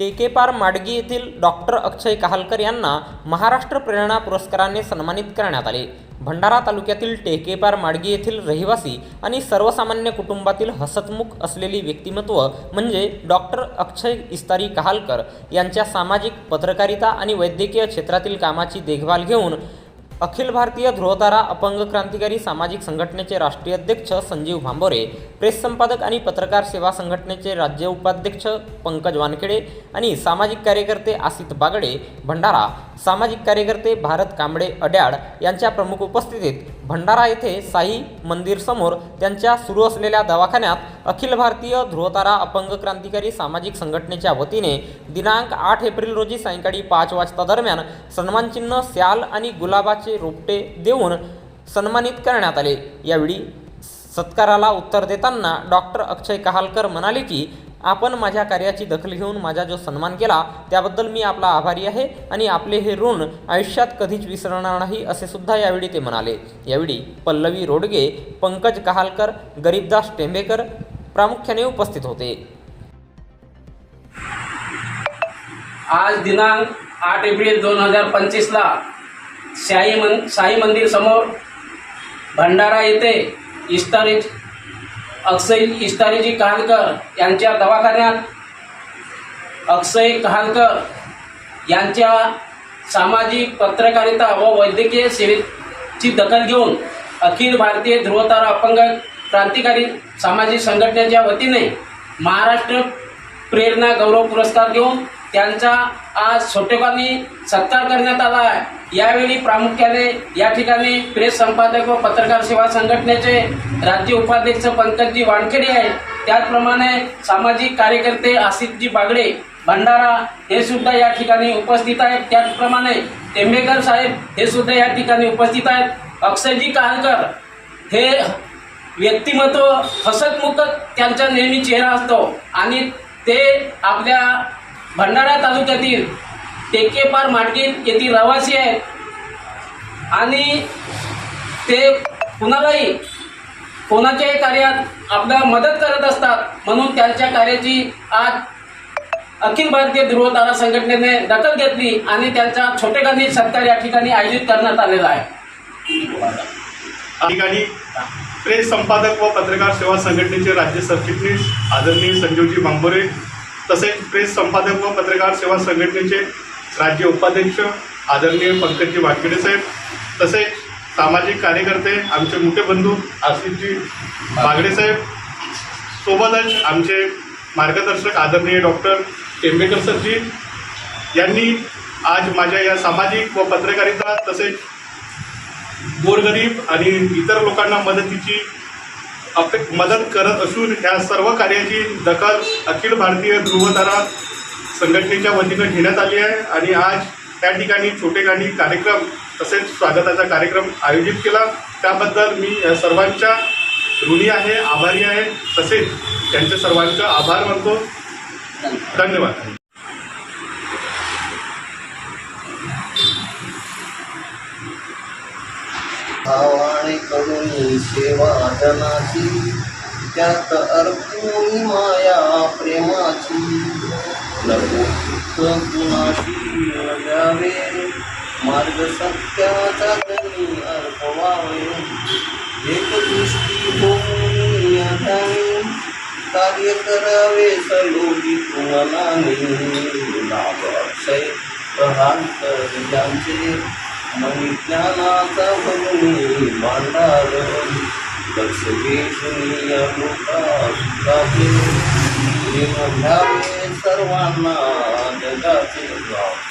टेकेपार माडगी येथील डॉक्टर अक्षय कहालकर यांना महाराष्ट्र प्रेरणा पुरस्काराने सन्मानित करण्यात आले. भंडारा तालुक्यातील टेकेपार माडगी येथील रहिवासी आणि सर्वसामान्य कुटुंबातील हसतमुख असलेली व्यक्तिमत्व म्हणजे डॉक्टर अक्षय इस्तारी कहालकर यांच्या सामाजिक पत्रकारिता आणि वैद्यकीय क्षेत्रातील कामाची देखभाल घेऊन अखिल भारतीय ध्रुवतारा अपंग क्रांतिकारी सामाजिक संघटनेचे राष्ट्रीय अध्यक्ष संजीव भांबोरे प्रेस संपादक आणि पत्रकार सेवा संघटनेचे राज्य उपाध्यक्ष पंकज वानखेडे आणि सामाजिक कार्यकर्ते आसित बागडे भंडारा सामाजिक कार्यकर्ते भारत कांबळे अड्याड यांच्या प्रमुख उपस्थितीत भंडारा येथे साई मंदिर समोर त्यांच्या सुरू असलेल्या दवाखान्यात अखिल भारतीय ध्रुवतारा अपंग क्रांतिकारी सामाजिक संघटनेच्या वतीने दिनांक आठ एप्रिल रोजी सायंकाळी पाच वाजता दरम्यान सन्मानचिन्ह स्याल आणि गुलाबाचे रोपटे देऊन सन्मानित करण्यात आले. यावेळी सत्काराला उत्तर देताना डॉक्टर अक्षय कहालकर म्हणाले की आपण माझ्या कार्याची दखल घेऊन माझा जो सन्मान केला त्याबद्दल मी आपला आभारी आहे आणि आपले हे ऋण आयुष्यात कधीच विसरणार नाही असे सुद्धा यावेळी ते म्हणाले. यावेळी पल्लवी रोडगे पंकज कहालकर गरीबदास टेंबेकर प्रामुख्याने उपस्थित होते. आज दिनांक आठ एप्रिल दोन हजार पंचवीसला शाही मन शाही मंदिर समोर भंडारा येथे इस्तारी अक्षय इस्तारीजी कहालकर यांच्या दवाखान्यात. अक्षय कहालकर यांच्या सामाजिक पत्रकारिता व वैद्यकीय सेवेची दखल घेऊन अखिल भारतीय ध्रुवतारा अपंग क्रांतिकारी सामाजिक संघटनेच्या वतीने महाराष्ट्र प्रेरणा गौरव पुरस्कार घेऊन त्यांचा आज सोटेपानी सत्कार करण्यात आला आहे. यावेळी प्रामुख्याने या ठिकाणी प्रेस संपादक व पत्रकार सेवा संघटनेचे राज्य उपाध्यक्ष पंकजी वानखेडे आहेत. त्याचप्रमाणे सामाजिक कार्यकर्ते आसिफजी बागडे भंडारा हे सुद्धा या ठिकाणी उपस्थित आहेत. त्याचप्रमाणे टेंबेकर साहेब हे सुद्धा या ठिकाणी उपस्थित आहेत. अक्षयजी कहालकर हे व्यक्तिमत्व हसतमुखत त्यांचा नेहमी चेहरा असतो आणि ते आपल्या भंडारा तालुक्यातील टेकेपार मार्केट येथील रहिवासी आहेत. आणि ते कुणालाही कोणाच्याही कार्यात आपल्याला मदत करत असतात म्हणून त्यांच्या कार्याची आज अखिल भारतीय ध्रुवतारा संघटनेने दखल घेतली आणि त्यांचा छोटेखानी सत्कार या ठिकाणी आयोजित करण्यात आलेला आहे. या ठिकाणी प्रेस संपादक व पत्रकार सेवा संघटनेचे राज्य सरचिटणीस आदरणीय संजीवजी बांबोरे तसेच प्रेस संपादक व पत्रकार सेवा संघटनेचे राज्य उपाध्यक्ष आदरणीय पंकजजी वाटकडे साहेब तसेच सामाजिक कार्यकर्ते आमचे मोठे बंधू आशिषजी बागडे साहेब सोबतच आमचे मार्गदर्शक आदरणीय डॉक्टर टेंबेकर सरजी यांनी आज माझ्या या सामाजिक व पत्रकारिता तसेच गोरगरीब आणि इतर लोकांना मदतीची अपे मदत करत असून ह्या सर्व कार्याची दखल अखिल भारतीय ध्रुवतारा संघटनेच्या वतीनं घेण्यात आली आहे. आणि आज त्या ठिकाणी छोटेखानी कार्यक्रम तसेच स्वागताचा कार्यक्रम आयोजित केला. त्याबद्दल मी या सर्वांच्या ऋणी आहे आभारी आहे. तसेच त्यांचे सर्वांचे आभार मानतो. धन्यवाद. भावाने करून सेवा जनाची त्यात अर्पुनी माया प्रेमाची. नको सुख कुणाशी मार्ग सत्याचा धनी अर्पवावे. एक दृष्टी होऊन द्यावे कार्य करावे सलोगी तुम्हाला लाभ अक्षय प्रहांतर ज्यांचे मनी ज्ञानाचा भगनी भांडार लक्ष घेशुनी या घ्यावे सर्वांना जगाचे गाव